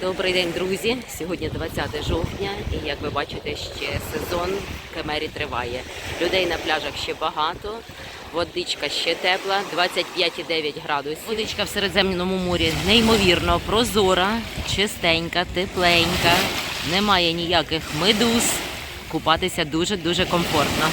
Добрий день, друзі! Сьогодні 20 жовтня, і як ви бачите, ще сезон Кемері триває. Людей на пляжах ще багато, водичка ще тепла, 25,9 градусів. Водичка в Середземному морі неймовірно прозора, чистенька, тепленька, немає ніяких медуз. Купатися дуже-дуже комфортно.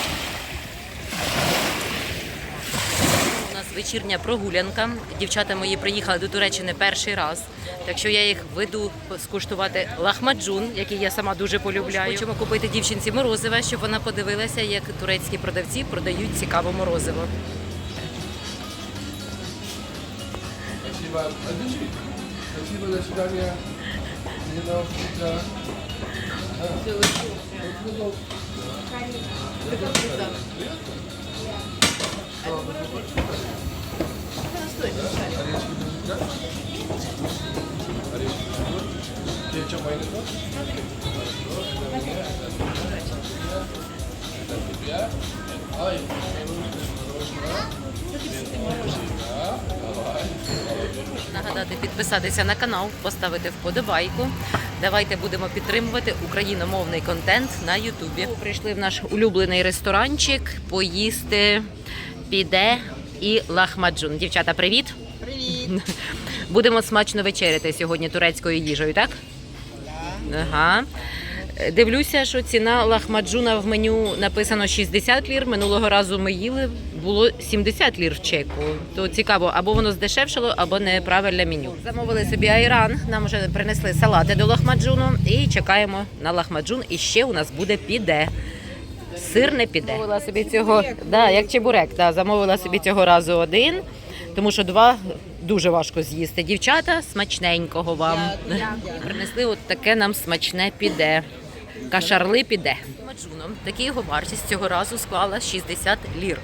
У нас вечірня прогулянка. Дівчата мої приїхали до Туреччини перший раз. Так що я їх веду скуштувати лахмаджун, який я сама дуже полюбляю. Хочемо купити дівчинці морозива, щоб вона подивилася, як турецькі продавці продають цікаве морозиво. Спасибо. Отдыши. Нагадати підписатися на канал, поставити вподобайку. Давайте будемо підтримувати україномовний контент на Ютубі. Прийшли в наш улюблений ресторанчик поїсти піде і лахмаджун. Дівчата, привіт! Будемо смачно вечеряти сьогодні турецькою їжею, так? Ага. Дивлюся, що ціна лахмаджуна в меню написано 60 лір. Минулого разу ми їли, було 70 лір в чеку. То цікаво, або воно здешевшало, або неправильне меню. Замовили собі айран, нам вже принесли салати до лахмаджуну і чекаємо на лахмаджун. І ще у нас буде піде. Сир не піде. Замовила собі цього, да, як чебурек, да, замовила собі цього разу один, тому що два дуже важко з'їсти. Дівчата, смачненького вам. Принесли от таке нам смачне піде. Кашарли піде. Маджуном такі його вартість цього разу склала 60 лір.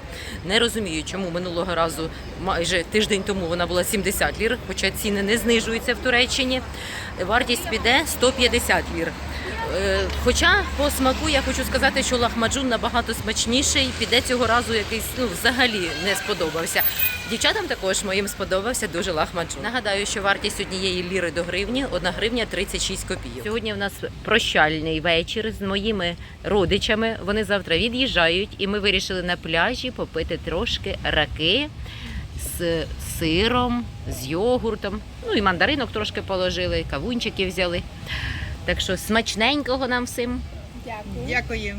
Не розумію, чому минулого разу, майже тиждень тому, вона була 70 лір, хоча ціни не знижуються в Туреччині. Вартість піде 150 лір. Е, Хоча по смаку я хочу сказати, що лахмаджун набагато смачніший. Піде цього разу якийсь ну взагалі не сподобався. Дівчатам також моїм сподобався дуже лахмаджун. Нагадаю, що вартість однієї ліри до гривні одна гривня 36 копійок. Сьогодні в нас прощальний вечір з моїми родичами. Вони завтра від'їжджають, і ми вирішили на пляжі попити трошки раки з сиром, з йогуртом. Ну і мандаринок трошки положили, кавунчики взяли. Так що смачненького нам всім. Дякую.